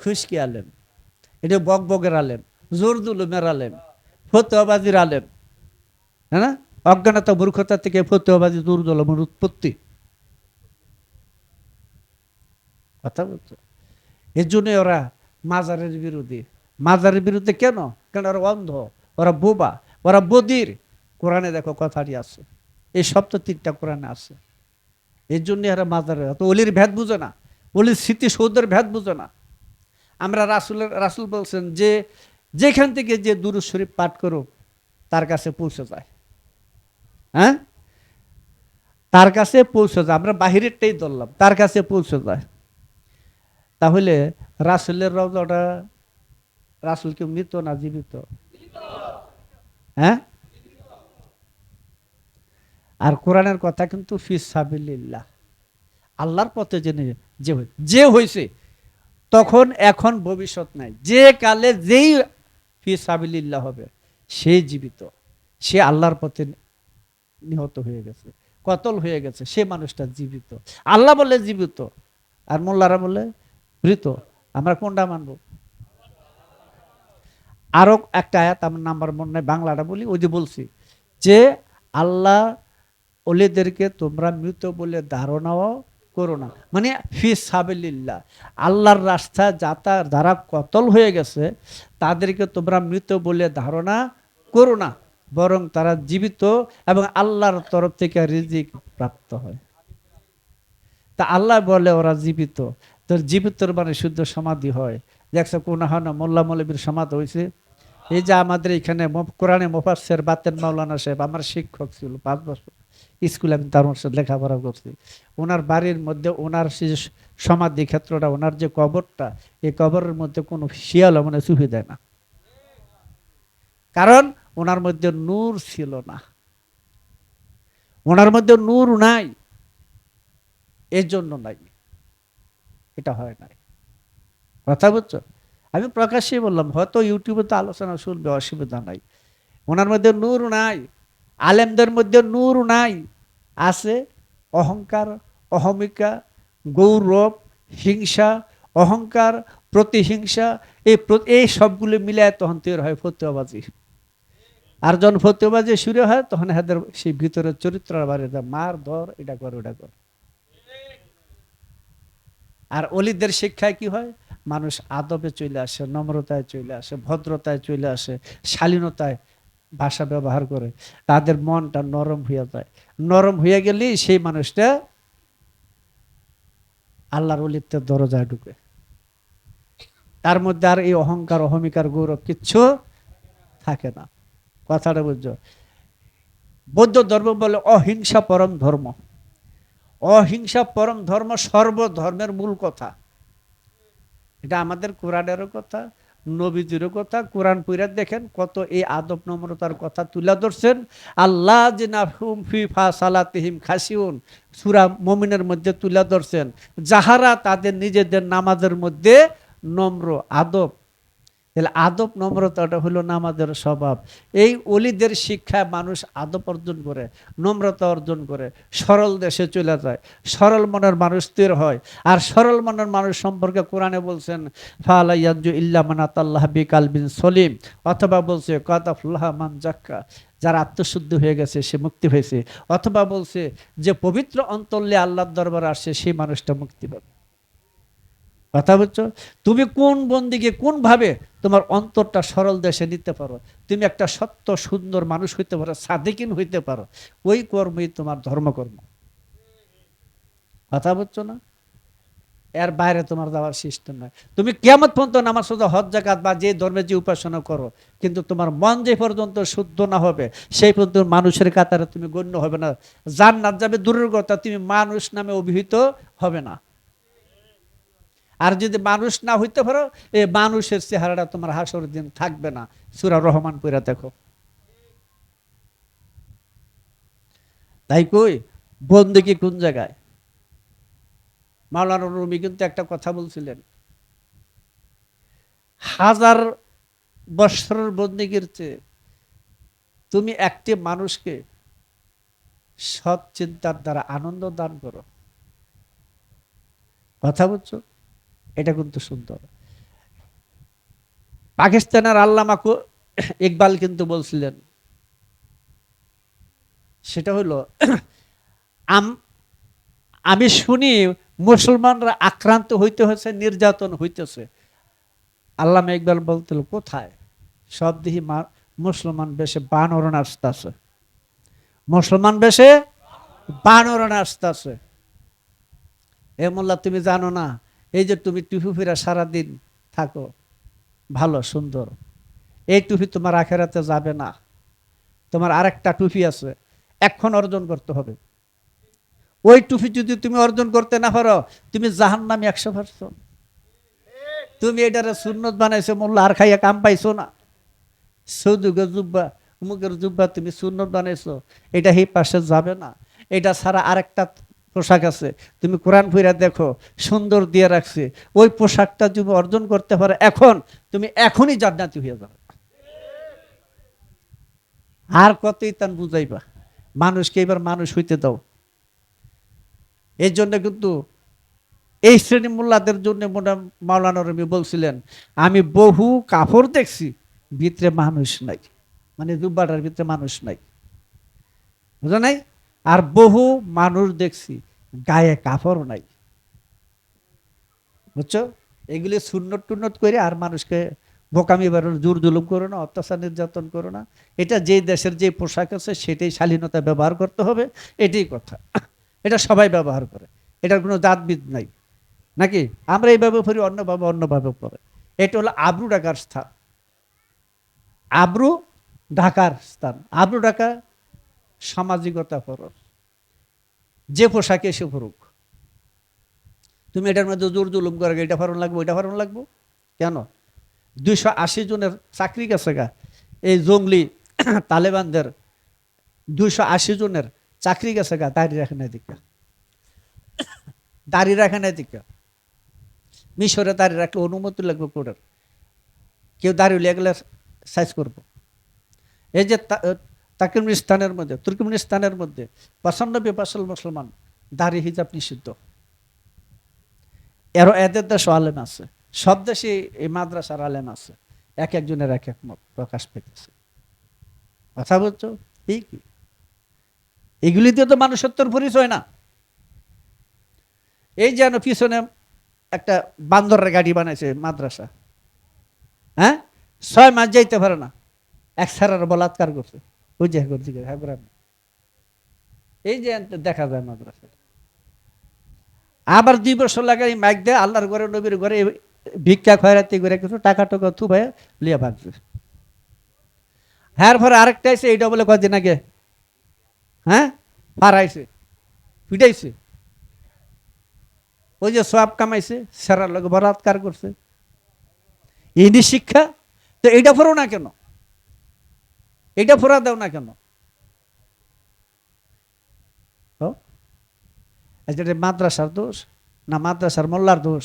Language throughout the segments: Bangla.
খুশকি আলেম, এটা বক বকের আলেম জোরদুলুমের আলেম, ফতোয়াবাজির আলেম হ্যাঁ না? অজ্ঞানতা, মূর্খতা থেকে ফতোয়াবাজি দুর্দলমের উৎপত্তি। কথা বলছো? এর জন্য ওরা মাজারের বিরোধী। মাজারের বিরুদ্ধে কেন? কেন ওরা অন্ধ, ওরা বোবা, ওরা বদির। কোরআনে দেখো কথাটি আছে। এই সপ্ত তিনটা কোরআনে আছে। এর জন্য এরা মাজারের অলির ভেদ বুঝে না। অলির স্মৃতিসৌধের ভেদ বুঝে না। আমরা রাসুলের রাসুল বলছেন যে, যেখান থেকে যে দুরু শরীফ পাঠ করো, তার কাছে পৌঁছে যায়। হ্যাঁ? তার কাছে পৌঁছে যায়। আমরা বাহিরেরটাই ধরলাম, তার কাছে পৌঁছে যায়। তাহলে রাসুলের রওজাটা রাসুল কি মৃত না জীবিত? হ্যাঁ? আর কোরআনের কথা কিন্তু ফিস সাবিল্লাহ আল্লাহর পথে জেনে যে যে হয়েছে তখন এখন ভবিষ্যৎ নাই। যে কালে যেই ফি সাবিল্লাহ হবে, সে জীবিত। সে আল্লাহর পথে নিহত হয়ে গেছে, কতল হয়ে গেছে, সে মানুষটা জীবিত। আল্লাহ বলে জীবিত, আর মোল্লারা বলে মৃত। আমরা কোনটা মানবো? আরও একটা আয়াত আমার নাম্বার মনে নাই, বাংলাটা বলি, ওই যে বলছি যে, আল্লাহ ওলিদেরকে তোমরা মৃত বলে ধারণাও করো না। মানে ফি সাবিল্লাহ আল্লাহর রাস্তা যাতা যারা কতল হয়ে গেছে, তাদেরকে তোমরা মৃত বলে ধারণা করো না, বরং তারা জীবিত এবং আল্লাহর তরফ থেকে রিজিক প্রাপ্ত হয়। তা আল্লাহ বলে ওরা জীবিত। তো জীবিতর মানে শুদ্ধ সমাধি হয়। দেখছ কোন হানা মোল্লা মৌলবীর সমাধি হয়েছে। এই যে আমাদের এখানে কোরআনে মোফাসের বাতেন মাওলানা সাহেব, আমার শিক্ষক ছিল পাঁচ বছর। স্কুলে আমি তার সাথে লেখাপড়া করছি। ওনার বাড়ির মধ্যে ওনার সে সমাধি ক্ষেত্রটা, ওনার যে কবরটা, এই কবরের মধ্যে কোনো শিয়াল মানে চুপি দেয় না। কারণ ওনার মধ্যে নূর ছিল না। ওনার মধ্যে নূর নাই। এর জন্য নাই। এটা হয় নাই। কথা বুঝছ? আমি প্রকাশ্যে বললাম, হয়তো ইউটিউবে তো আলোচনা শুনবে, অসুবিধা নাই। ওনার মধ্যে নূর নাই। আলেমদের মধ্যে নূর নাই। আছে অহংকার, অহমিকা, গৌরব, হিংসা, অহংকার, প্রতিহিংসা, এই এই সবগুলো মিলায় তখন তৈরি হয় ফতুয়াবাজি। আর যখন ফতুয়াবাজি শুরু হয়, তখন এদের সেই ভিতরে চরিত্র দেয় মার, ধর, এটা কর, ওটা কর। আর অলিদের শিক্ষায় কি হয়? মানুষ আদবে চলে আসে, নম্রতায় চলে আসে, ভদ্রতায় চলে আসে, শালীনতায় ভাষা ব্যবহার করে, তাদের মনটা নরম হয়ে যায়। নরম হয়ে গেলেই সেই মানুষটা আল্লাহর অলিত্বের দরজায় ঢুকে। তার মধ্যে আর এই অহংকার, অহমিকার, গৌরব কিচ্ছু থাকে না। কথাটা বুঝছ? বৌদ্ধ ধর্ম বলে অহিংসা পরম ধর্ম। অহিংসা পরম ধর্ম সর্বধর্মের মূল কথা। এটা আমাদের কোরআনেরও কথা নবীজিরও কথা, কোরআন পুরা দেখেন কত এই আদব নম্রতার কথা তুলে ধরছেন। আল্লাহ জিনাহুম ফি ফাসালাতিহিম খাসিউন সুরা মমিনের মধ্যে তুলে ধরছেন। যাহারা তাদের নিজেদের নামাজের মধ্যে নম্র, আদব তাহলে আদব নম্রতাটা হলো নামাজের স্বভাব। এই অলিদের শিক্ষায় মানুষ আদব অর্জন করে, নম্রতা অর্জন করে, সরল দেশে চলে যায়। সরল মনের মানুষ স্থির হয়। আর সরল মনের মানুষ সম্পর্কে কোরআনে বলছেন ফালাইয়াজু ইল্লামানাতাল্লাহ বিকাল বিন সলিম অথবা বলছে, কাতাফুল্লাহ মান জাক্কা যার আত্মশুদ্ধ হয়ে গেছে, সে মুক্তি হয়েছে। অথবা বলছে, যে পবিত্র অন্তল্লে আল্লাহর দরবার আসছে সেই মানুষটা মুক্তি পাবে। কথা বলছো? তুমি কোন বন্দিকে কোন ভাবে তোমার অন্তরটা সরল দেশে নিতে পারো? তুমি একটা সত্য, সুন্দর মানুষ হইতে পারো, সাদিকিন হইতে পারো। ওই কর্মই তোমার ধর্মকর্ম। কথা বলছো না? এর বাইরে তোমার যাওয়ার সিস্টেম নাই। তুমি কেমন পর্যন্ত নামাজ শুধু হজ জাকাত বা যে ধর্মে যে উপাসনা করো, কিন্তু তোমার মন যে পর্যন্ত শুদ্ধ না হবে, সেই পর্যন্ত মানুষের কাতারে তুমি গণ্য হবে না। জান্নাত যাবে, দূরের কথা, তুমি মানুষ নামে অভিহিত হবে না। আর যদি মানুষ না হইতে পারো এই মানুষের চেহারাটা তোমার হাসর দিন থাকবে না। সুরা রহমান পইরা দেখো। তাই কই বন্দিকে কোন জায়গায়? মাওলানা রুমি কিন্তু একটা কথা বলছিলেন। হাজার বৎসরের বন্দিগির চেয়ে তুমি একটি মানুষকে সৎ চিন্তার দ্বারা আনন্দ দান করো। কথা বুঝছ এটা কিন্তু সুন্দর। পাকিস্তানের আল্লামা ইকবাল কিন্তু বলছিলেন, সেটা হলো, আম- শুনি মুসলমানরা আক্রান্ত হইতে হয়েছে নির্যাতন হইতেছে। আল্লামা ইকবাল বলছিল কোথায়? সব দিহি মুসলমান বেশে বানর আসতেছে মুসলমান বেশে বানর আসতেছে এ মোল্লা, তুমি জানো না? এই যে তুমি টুপি ফিরা সারাদিন থাকো, ভালো, সুন্দর। এই টুপি তোমার আখেরাতে যাবে না। তোমার আরেকটা টুপি আছে, এখন অর্জন করতে হবে। ওই টুপি যদি তুমি অর্জন করতে না পারো, তুমি জাহান নামে একশো পার্সেন্ট। তুমি এটারে সুন্নত বানাইছো মোল্লা আর খাইয়া কাম পাইছো না। সৌদুগের জুব্বা, উমুকের জুব্বা তুমি সুন্নত বানাইছো, এটা এই পাশে যাবে না। এটা ছাড়া আরেকটা পোশাক আছে। তুমি কোরআন ফিরা দেখো, সুন্দর দিয়ে রাখছে। ওই পোশাকটা যদি অর্জন করতে পারে, এখন তুমি এখনই জান্নাতি হয়ে যাবে। আর কতই তান বুঝাইবা? মানুষকে এবার মানুষ হইতে দাও। এই জন্য কিন্তু এই শ্রেণি মোল্লাদের জন্য মাওলানা রবি বলছিলেন, আমি বহু কাপড় দেখছি, ভিতরে মানুষ নাই। মানে জুব্বাটার ভিতরে মানুষ নাই। বুঝো নাই? আর বহু মানুষ দেখছি গায়ে কাপড় নাই। বুঝছ? এগুলি সুন্নত টুন্নত করে আর মানুষকে বোকামি বাড়ানো জোর জুলুম করো না, অত্যাচার নির্যাতন করো না। এটা যেই দেশের যে পোশাক আছে, সেটাই শালীনতা ব্যবহার করতে হবে, এটাই কথা। এটা সবাই ব্যবহার করে। এটার কোনো জাতবিদ নাই। নাকি? আমরা এইভাবে করি অন্যভাবে অন্যভাবে করে এটা হলো আব্রু ডাকার স্থান। আব্রু ঢাকার স্থান। আব্রু ঢাকা সামাজিকতা ফরজ যে পোশাকে এসে পড়ুক তুমি এটার মধ্যে জোর জুলুম করে এটা ফারণ লাগবো এটা ফারণ লাগবো। কেন? দুইশো আশি জনের চাকরি গেছে গা। এই জঙ্গলি তালেবানদের দুইশো আশি জনের চাকরি গেছে গা দাঁড়িয়ে রাখে না দিকা দাঁড়িয়ে রাখে না দিকা মিশরে দাঁড়িয়ে রাখলে অনুমতি লাগবে কোর্টের কেউ দাঁড়িয়ে গেলে সাইজ করব। এই যে তাকিমিস্তানের মধ্যে, তুর্কমিনিস্তানের মধ্যে পঁচানব্বই পার্সেন্ট মুসলমান দাড়ি হিজাব নিষিদ্ধ। এরও এদের দেশও আলেম আছে, সব দেশে এই মাদ্রাসার আলেম আছে। এক একজনের এক এক মত প্রকাশ পেতেছে। কথা বলছো? এই কি? এগুলি দিয়ে তো মানুষত্বর পরিচয় না। এই যেন পিছনে একটা বান্দরের গাড়ি বানাইছে মাদ্রাসা হ্যাঁ? ছয় মাস যাইতে পারে না। এক সারার বলাৎকার করছে। ওই যে হ্যাঁ এই যে দেখা যায় মাদ্রাসা আবার দুই বছর লাগে মাইক দেয়, আল্লাহর ঘরে, নবীর ঘরে, ভিক্ষা, খয়রাতি করে কিছু টাকা টাকা থু ভাই লিয়া ভাগছে হ্যাঁ পরে আরেকটা আইসে এইটা বলে কদিন আগে। হ্যাঁ ফারাইছে পিটাইছে। ওই যে সব কামাইছে, সেরার লোক বলাৎকার করছে। ইনি শিক্ষা, তো এইটা ফোরো না কেন? এইটা ফোরা দাও না কেন? আচ্ছা, এটা মাদ্রাসার দোষ? না মাদ্রাসার মোল্লার দোষ?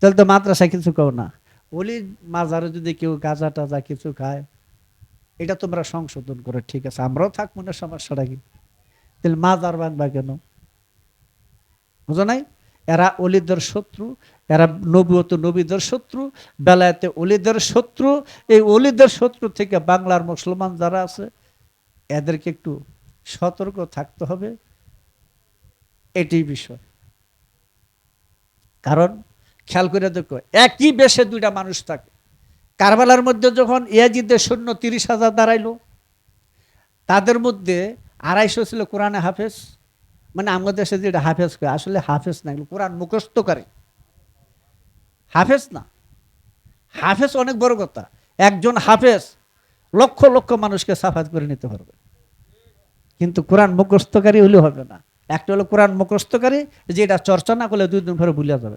তাহলে তো মাদ্রাসা কিছু কও না। ওলি মাজারে যদি কেউ গাঁজা টাজা কিছু খায় এটা তোমরা সংশোধন করে ঠিক আছে? আমরাও থাকব না সমস্যাটা কি? তাহলে মাজার বাঁধবা কেন? বুঝো নাই? এরা অলিদের শত্রু এরা নবুয়ত নবীদের শত্রু, বেলায়েতে অলিদের শত্রু। এই অলিদের শত্রু থেকে বাংলার মুসলমান যারা আছে, এদেরকে একটু সতর্ক থাকতে হবে। এটাই বিষয়। কারণ খেয়াল করে দেখো, একই বেশে দুইটা মানুষ থাকে। কারবালার মধ্যে যখন ইয়াজিদের সৈন্য তিরিশ হাজার দাঁড়াইলো, তাদের মধ্যে আড়াইশো ছিল কোরআনে হাফেজ। মানে আমাদের দেশে যেটা হাফেজ করে আসলে হাফেজ না কোরআন মুখস্থ করে। হাফেজ না। হাফেজ অনেক বড় কথা একজন হাফেজ লক্ষ লক্ষ মানুষকে সাফাত করে নিতে পারবে। কিন্তু কোরআন মুখস্থকারী হলে হবে না। একটা হলো কোরআন মুখস্থকারী, যে এটা চর্চা না করলে দুই দিন পরে ভুলিয়া যাবে।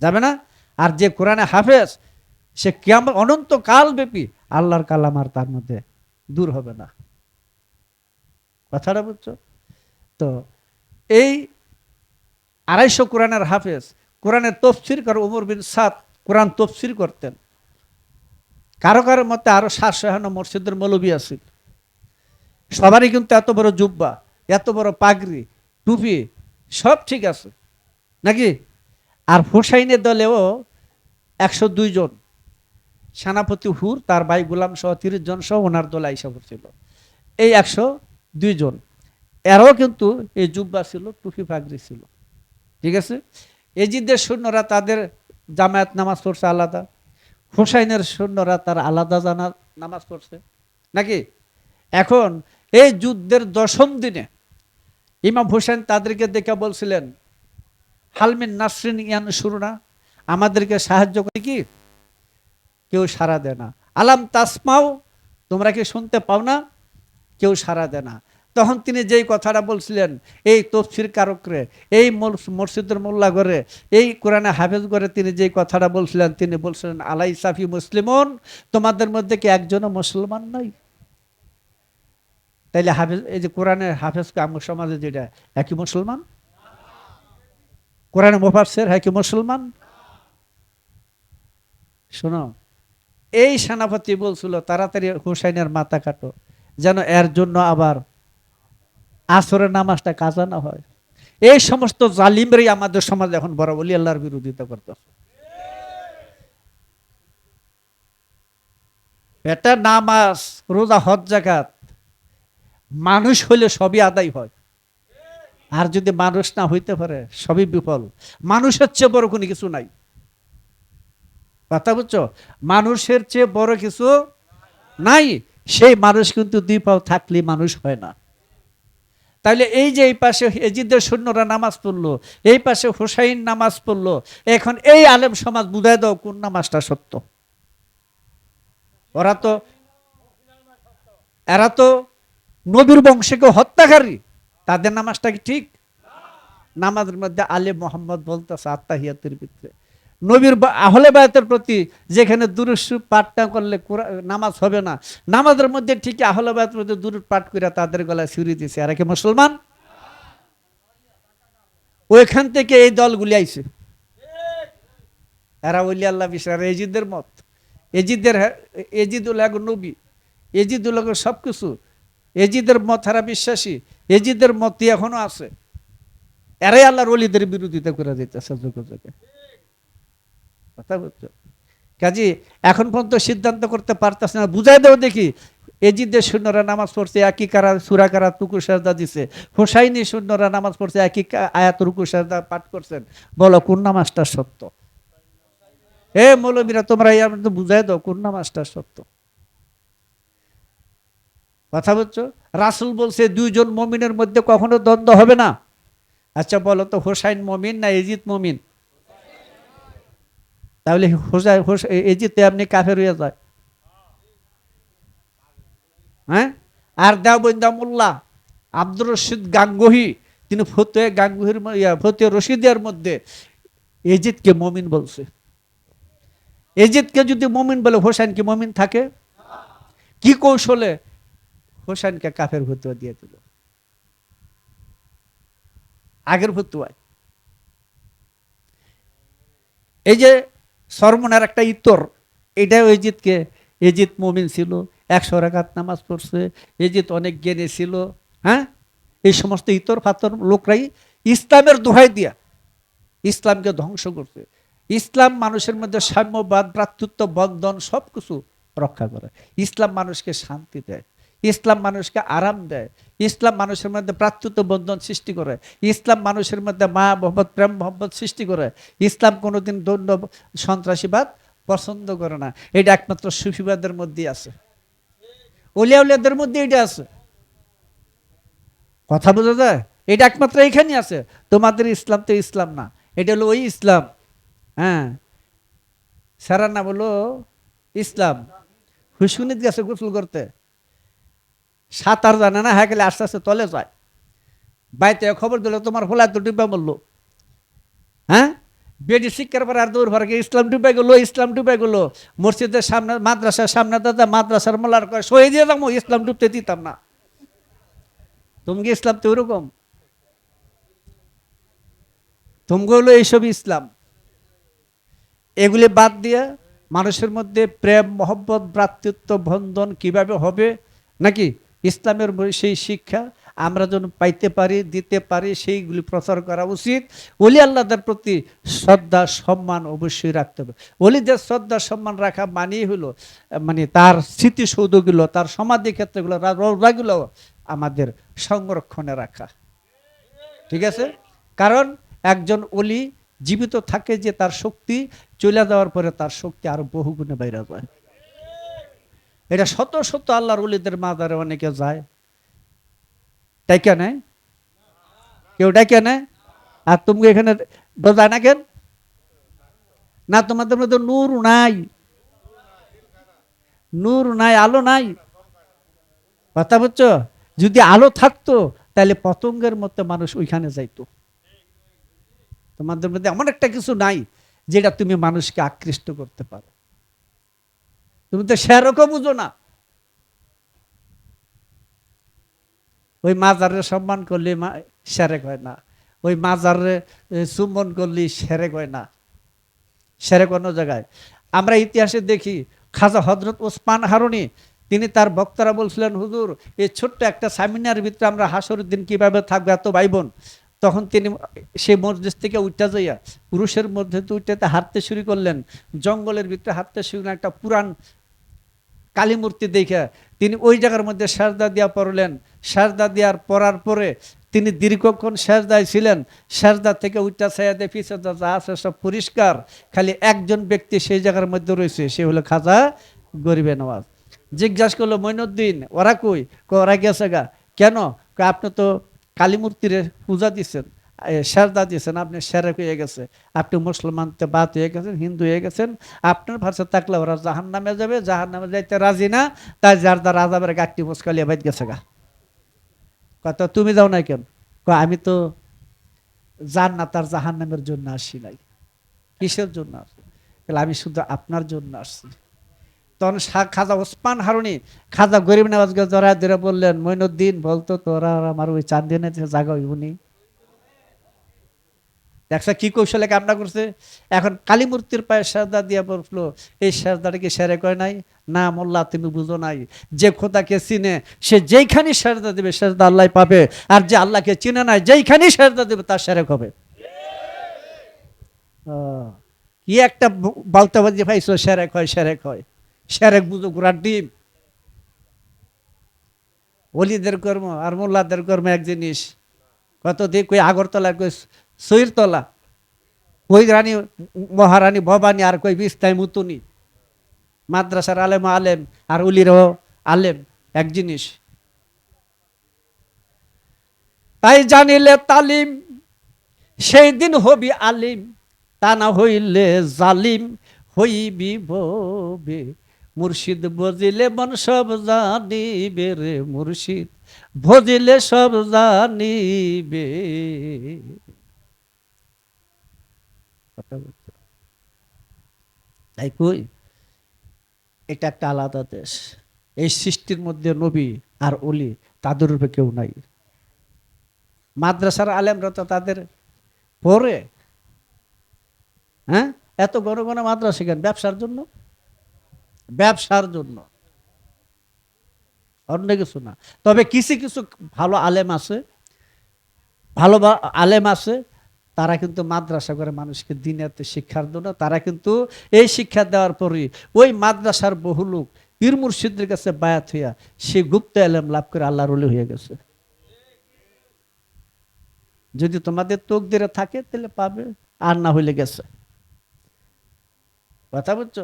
যাবে না? আর যে কোরআনে হাফেজ, সে কেমন অনন্ত কাল ব্যাপী আল্লাহর কালাম আর তার মধ্যে দূর হবে না। কথাটা বুঝছ? তো এই আড়াইশো কোরআনের হাফেজ কোরআনের তফসির করে, উমর বিন সাদ কোরআন তফসির করতেন। কারও কারোর মতে আরও সাতশো এখানে মসজিদের মৌলবী আছে। সবারই কিন্তু এত বড় জুব্বা, এত বড় পাগড়ি, টুপি, সব ঠিক আছে। নাকি? আর হুসাইনের দলেও একশো দুই জন। সেনাপতি হুর, তার ভাই গুলাম সহ তিরিশ জন সহ ওনার দল আইসা করছিল এই একশো দুই জন। এরাও কিন্তু এই জুব্বা ছিল, টুপি, পাগড়ি ছিল। ঠিক আছে? এজিদের সৈন্যরা তাদের জামায়াত নামাজ পড়ছে আলাদা। হুসাইনের সৈন্যরা তার আলাদা জানা নামাজ পড়ছে। নাকি? এখন এই যুদ্ধের দশম দিনে ইমাম হুসেন তাদেরকে দেখে বলছিলেন, হালমিন নাসরিন ইয়ান শুরু না আমাদেরকে সাহায্য করে। কি কেউ সাড়া দেয় না। আলাম তাসমাও তোমরা কি শুনতে পাও না? কেউ সাড়া দেয় না। তখন তিনি যেই কথাটা বলছিলেন, এই তফসির কারকরে এই মসজিদের মোল্লা করে এই কোরআনে হাফেজ করে তিনি যেই কথাটা বলছিলেন, তিনি বলছিলেন, আলাই সাফি মুসলিমন, তোমাদের মধ্যে কি একজনও মুসলমান নাই? তাইলে হাফেজ, এই যে কোরআনে হাফেজ আমার সমাজে যেটা একই মুসলমান? কোরআনে মোফাসের হ্যাঁ কি মুসলমান? শোনো, এই সেনাপতি বলছিল, তাড়াতাড়ি হুসাইনের মাথা কাটো, যেন এর জন্য আবার আসরের নামাজটা কাজা না হয়। এই সমস্ত জালিমরাই আমাদের সমাজ এখন বড় বলি, আল্লাহর বিরোধিতা করতেছে। এটা নামাজ, রোজা, হজ জাকাত মানুষ হইলে সবই আদায় হয়। আর যদি মানুষ না হইতে পারে, সবই বিফল। মানুষের চেয়ে বড় কোনো কিছু নাই। কথা বুঝছ? মানুষের চেয়ে বড় কিছু নাই। সেই মানুষ কিন্তু দুই পাও থাকলে মানুষ হয় না। তাহলে এই যে এই পাশে এজিদের সৈন্যরা নামাজ পড়ল, এই পাশে হুসাইন নামাজ পড়ল, এখন এই আলেম সমাজ বুঝাই দাও কোন নামাজটা সত্য। ওরা তো, এরা তো নবীর বংশকে হত্যাকারী, তাদের নামাজটা কি ঠিক? নামাজের মধ্যে আলে মোহাম্মদ বলতেছে, আত্মাহিয়াতের ভিতরে। নবীর আহলে বায়াতের প্রতি যেখানে দুরুসু পাঠটা করলে নামাজ হবে না, নামাজের মধ্যে ঠিক আহলে বায়াতের মধ্যে দুরুদ পাঠ করে তাদের গলায় ছুরি দিছে। আর কি মুসলমান? ওইখান থেকে এই দলগুলি আইছে। এরা ওলি আল্লাহ বিশ্বাস এজিদের মত। এজিদের হ্যাঁ- এজিদুল এক নবী, এজিদুল এক সব কিছু এজিদের মত হারা বিশ্বাসী, এজিদের মত এখনও আছে। এরাই আল্লাহর অলিদের বিরোধিতা করে দিতেছে যুগে যুগে। কথা বুঝছ কাজী, এখন পর্যন্ত সিদ্ধান্ত করতে পারতেছে না। বুঝাই দেও দেখি। এজিদের সৈন্যরা নামাজ পড়ছে, একই কারা সুরা কারা তুকু সাজদা দিছে? হোসাইনি সৈন্যরা নামাজ পড়ছে, একই আয়াত রুকু সাজদা পাঠ করছেন। বলো, কোন নামাজটা সত্য? এ মৌলবীরা, তোমরা এই তো বুঝাই দাও, কোন নামাজটা সত্য? কথা বলছো? রাসুল বলছে, দুইজন মমিনের মধ্যে কখনো দ্বন্দ্ব হবে না। আচ্ছা বলো তো, হোসাইন মমিন না এজিদ মমিন? তাহলে হোস- এ- এজিদে আপনি কাফের হয়ে যায়। হ্যাঁ? আর দেওবন্দা মোল্লা, আব্দুর রশিদ গাঙ্গুহি, তিনি ফতুয়ে গাঙ্গুহির ফতুয়ে রশিদের মধ্যে এজিদকে মমিন বলছে। এজিদকে যদি মমিন বলে, হোসেন কি মমিন থাকে? কি কৌশলে হোসেনকে কাফের ফতুয়া দিয়ে দিল? আগের ফতুয়ায়। এই যে সরমনের একটা ইতর। এটাও এজিদকে, এজিদ মমিন ছিল, একশো রেখাত নামাজ পড়ছে, এজিদ অনেক জ্ঞানী ছিল হ্যাঁ? এই সমস্ত ইতর ফাতর লোকরাই ইসলামের দোহাই দিয়া ইসলামকে ধ্বংস করছে। ইসলাম মানুষের মধ্যে সাম্যবাদ, ভ্রাতৃত্ব, বন্ধন সব কিছু রক্ষা করে। ইসলাম মানুষকে শান্তি দেয়। ইসলাম মানুষকে আরাম দেয়। ইসলাম মানুষের মধ্যে ভ্রাতৃত্ব বন্ধন সৃষ্টি করে। ইসলাম মানুষের মধ্যে মা মোহাম্মদ, প্রেম মোহাম্মদ সৃষ্টি করে। ইসলাম কোনোদিন দণ্ড সন্ত্রাসীবাদ পছন্দ করে না। এটা একমাত্র সুফিবাদের মধ্যেই আছে। উলিয়া উলিয়াদের মধ্যে এটা আছে। কথা বোঝা যায়? এটা একমাত্র এখানেই আছে। তোমাদের ইসলাম তো ইসলাম না। এটা হলো ওই ইসলাম। হ্যাঁ। সারা না বলো ইসলাম। হুসুনিত গেছে গোসল করতে। সাঁতার জানে না হ্যাঁ গেলে আস্তে আস্তে তলে যায়। বাইতে খবর দিল, তোমার হোলা তো ডিব্বা বলল হ্যাঁ? বেডি শিক্ষার পর আর দৌড় ভরকে ইসলাম ডুবে গেলো, ইসলাম ডুবে গেলো। মসজিদের সামনে, মাদ্রাসার সামনে দাদা, মাদ্রাসার মোলার করে সই দিয়ে যাব, ইসলাম ডুবতে দিতাম না। তুমি ইসলাম তো ওরকম। তুমি হলো এইসব ইসলাম। এগুলি বাদ দিয়ে মানুষের মধ্যে প্রেম, মহব্বত, ভ্রাতৃত্ব, বন্ধন কীভাবে হবে? নাকি ইসলামের সেই শিক্ষা আমরা যেন পাইতে পারি, দিতে পারি, সেইগুলি প্রচার করা উচিত। অলি আল্লাহদের প্রতি শ্রদ্ধা, সম্মান অবশ্যই রাখতে হবে। অলিদের শ্রদ্ধা, সম্মান রাখা মানেই হলো মানে তার স্মৃতিসৌধগুলো, তার সমাধি ক্ষেত্রগুলো রা- রোজাগুলো আমাদের সংরক্ষণে রাখা। ঠিক আছে? কারণ একজন অলি জীবিত থাকে যে তার শক্তি, চলে যাওয়ার পরে তার শক্তি আরও বহুগুণে বাইরে যায়। এটা শত শত আল্লাহর উলিদের মাজারে অনেকে যায়। ডাইকা নেয়? কেউ ডাইকা নেয়? আর তুমি এখানে বোঝায় না কেন? না, তোমাদের মধ্যে নূর নাই। নূর নাই, আলো নাই। কথা বুঝছ? যদি আলো থাকতো, তাহলে পতঙ্গের মতো মানুষ ওইখানে যাইতো। তোমাদের মধ্যে এমন একটা কিছু নাই, যেটা তুমি মানুষকে আকৃষ্ট করতে পারো। তুমি তো সেরকম বুঝো না। ওই মাজারে সম্মান করলে সেরেক হয় না। ওই মাজারে চুম্বন করলে সেরেক হয় না। সেরেক অন্য জায়গায়। আমরা ইতিহাসে দেখি, খাজা হজরত ওসমান হারুনি, তিনি তার বক্তারা বলছিলেন, হুজুর, এই ছোট্ট একটা সামিনার ভিতরে আমরা হাসরের দিন কীভাবে থাকব এত ভাই বোন তখন তিনি সেই মসজিদ থেকে উঠতে যাইয়া পুরুষের মধ্যে তো উঠতে হাঁটতে শুরু করলেন। জঙ্গলের ভিতরে হাঁটতে শুরু একটা পুরান কালী মূর্তি দেখে তিনি ওই জায়গার মধ্যে সারদা দিয়া পড়লেন। সারদা দেওয়ার পড়ার পরে তিনি দীর্ঘক্ষণ সাজদায় ছিলেন। সাজদা থেকে উইটা সায়াদে পিছে যা আছে সব পরিষ্কার। খালি একজন ব্যক্তি সেই জায়গার মধ্যে রয়েছে, সে হলো খাজা গরিবে নওয়াজ। জিজ্ঞাসা করল, মইনুদ্দিন, ওরা কই? ওরা গেছে গা। কেন? আপনি তো কালী মূর্তির পূজা দিচ্ছেন। সারদা দিয়েছেন, আপনি সেরেক হয়ে গেছে। আপনি মুসলমানতে বাদ হয়ে গেছেন, হিন্দু হয়ে গেছেন। আপনার ভাষা থাকলে ওরা জাহান নামে যাবে জাহান নামে যাইতে রাজি না, তাই যার দ্বারা রাজাবের গাঠটি মুসকালিয়া বাইত গেছে গা। কত তুমি যাও নাই কেন? আমি তো জান্নাত আর জাহান নামের জন্য আসি নাই। কিসের জন্য আসি? আমি শুধু আপনার জন্য আসছি। তখন খাজা ওসমান হারুনি, খাজা গরিব নওয়াজকে জরা ধরে বললেন, মইনুদ্দিন, বলতো তোরা আমার ওই চান্দিনে জাগা হইবনি দেখছ কি কৌশলে কামনা করছে? এখন কালী মূর্তির পায়ে সাজদা দিয়ে বলল এই সাজদাটা কি সেরে কয় নাই? না মোল্লা, তুমি বুঝো নাই। যে খোদাকে চিনে, সে যেইখানে সাজদা দেবে, সাজদা আল্লাহ পাবে। আর যে আল্লাহকে চিনে নাই যেইখানেই সাজদা দেবে, তার সেরেক হবে। কি একটা বালতাবাজি পাইছো? সেরেক হয় সেরেক হয়। সেরেক বুঝো ঘোড়ার ডিম অলিদের কর্ম আর মোল্লাদের কর্ম এক জিনিস। কত দিক কই আগরতলা কই সৈরতলা। কই রানী, মহারানী ভবানী আর কই বিস্তায় মুতুনি। মাদ্রাসার আলেম আলেম আর উলিরও আলেম, এক জিনিস। তাই জানিলে তালিম সেই দিন হবি আলিম, তা না হইলে জালিম হইবি ববে মুর্শিদ বজিলে মন সব জানিবে রে মুর্শিদ, ভজিলে সব জানিবে। কথা বলছো। তাই কই? এটা একটা আলাদা দেশ। এই সৃষ্টির মধ্যে নবী আর অলি তাদের রূপে কেউ নাই। মাদ্রাসার আলেমরা তো তাদের পড়ে হ্যাঁ? এত ঘন ঘন মাদ্রাসা কেন? ব্যবসার জন্য? ব্যবসার জন্য। অন্য কিছু না। তবে কিছু কিছু ভালো আলেম আছে। ভালো আলেম আছে। তারা কিন্তু মাদ্রাসা করে মানুষকে দিনেতে শিক্ষার জন্য, তারা কিন্তু এই শিক্ষা দেওয়ার পরই ওই মাদ্রাসার বহু লোক পীর মুর্শিদের কাছে বায়াত হইয়া সে গুপ্ত আলেম লাভ করে আল্লাহর ওলি হয়ে গেছে। যদি তোমাদের তোক দিলে থাকে তাহলে পাবে, আর না হইলে গেছে। কথা বুঝছ?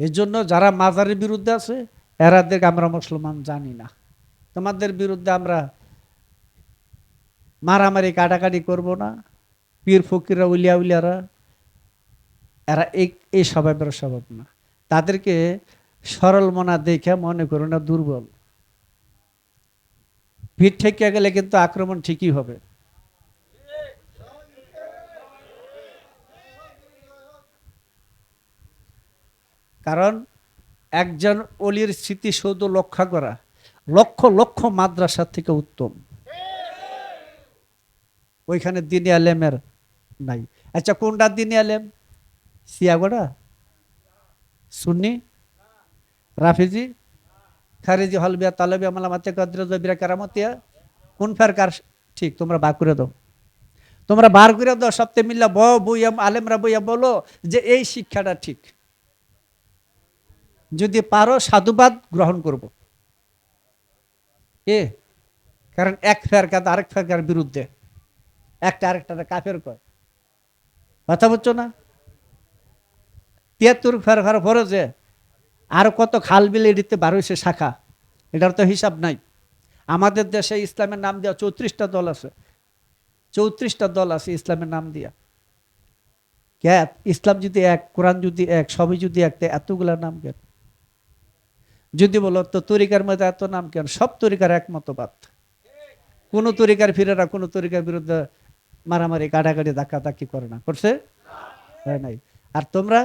এই জন্য যারা মাজারের বিরুদ্ধে আছে এরাদের আমরা মুসলমান জানি না। তোমাদের বিরুদ্ধে আমরা মারামারি, কাটাকাটি করব না। পীর ফকিররা, উলিয়া উলিয়ারা, এরা এই এই স্বভাবের স্বভাব না। তাদেরকে সরল মনা দেখে মনে করো না দুর্বল। ভিড় ঠেকিয়া গেলে কিন্তু আক্রমণ ঠিকই হবে। কারণ একজন অলির স্মৃতিসৌধ লক্ষ্য করা লক্ষ লক্ষ মাদ্রাসা থেকে উত্তম। ওইখানে দিনী আলেমের নাই। আচ্ছা কোনটা দিনী আলেম? সিয়াগোড়া সুন্নি? রাফিজি? খারিজি, হলবিয়া, তালবিয়া, মালামাতে, কদ্র, জবিরা, কারামতিয়া? কোন ফেরকার ঠিক, তোমরা বা করে দাও। তোমরা বার করে দাও সপ্তাহে মিল্লা, ব বইয়া আলেমরা বইয়া বলো যে এই শিক্ষাটা ঠিক। যদি পারো, সাধুবাদ গ্রহণ করব। এ, কারণ এক ফেরকা আরেক ফেরকার বিরুদ্ধে। একটা আরেকটা কাফের কয়। কথা বুঝছ না? তিয়াত্তর ফের ফের ফরজে আর কত খাল বিল এটিতে বারোইশে শাখা, এটার তো হিসাব নাই। আমাদের দেশে ইসলামের নাম দেওয়া চৌত্রিশটা দল আছে। চৌত্রিশটা দল আছে ইসলামের নাম দিয়া। কে? ইসলাম যদি এক, কোরআন যদি এক, সবই যদি এক এতগুলা নাম কেন? যদি বলো, তো তরিকার মধ্যে এত নাম কেন? সব তরিকার এক মতবাদ কোন তরিকার ফিরেরা কোন তরিকার বিরুদ্ধে মারামারি কাটাকাটি ধাক্কা ধাক্কি করে না। করছে? নাই। আর তোমরা,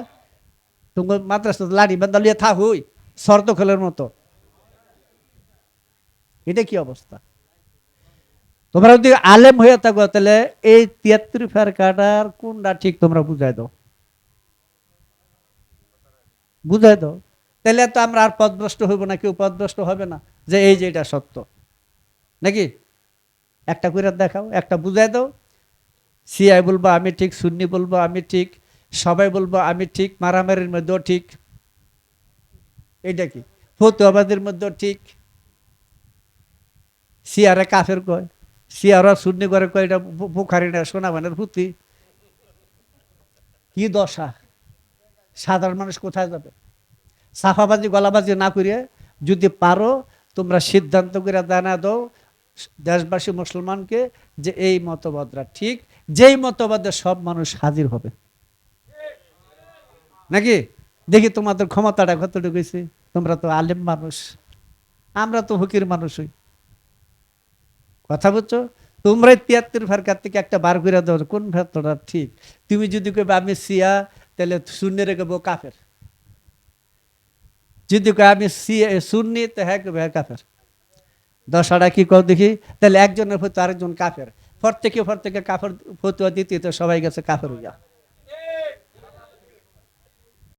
তোমার মাদ্রাসা লাড়ি বান্দা লিয়ে থা হই, শর্ত খেলের মতো। এটা কি অবস্থা? তোমরা যদি আলেম হয়ে থাকো, তাহলে এই তিয়াত্তর ফের কাটার কোনটা ঠিক তোমরা বুঝাই দাও। বুঝাই দাও। তাহলে তো আমরা আর পদভ্রষ্ট হইব না, কেউ পদভ্রষ্ট হবে না, যে এই যে এটা সত্য। নাকি? একটা করে দেখাও, একটা বুঝাই দাও। সিআই বলব আমি ঠিক, সুন্নি বলব আমি ঠিক, সবাই বলব আমি ঠিক, মারামারির মধ্যেও ঠিক। এটা কি? ফতুয়াবাদের মধ্যেও ঠিক। সিয়ারে কাফের কয়? সিয়ারা সুন্নি করে কয় এটা বুখারি না সোনাবানের পুঁতি কি দশা? সাধারণ মানুষ কোথায় যাবে? সাফাবাজি, গলাবাজি না করিয়ে যদি পারো, তোমরা সিদ্ধান্ত করে জানা দাও, দেশবাসী মুসলমানকে যে এই মতবাদরা ঠিক যেই মতবাদে সব মানুষ হাজির হবে। নাকি? দেখি তোমাদের ক্ষমতাটা কতটুকু হয়েছে? তোমরা তো আলেম মানুষ। আমরা তো ফকির মানুষ হই। কথা বুঝছ? তোমরাই তিয়াত্তর ফেরকার থেকে একটা বার করে দাও কোন ফেরতটা ঠিক। তুমি যদি কবে আমি সিয়া তাহলে শূন্য রেখে বো কাফের। যদি কয় আমি সিয়া শূন্যি, তো হ্যাঁ কবে হ্যাঁ কাফের। দশাটা কি কর দেখি? তাহলে একজনের প্রতি আরেকজন কাফের। প্রত্যেকে থেকে কাফের ফতুয়া দিতে তো সবাই গেছে কাফের হইয়া।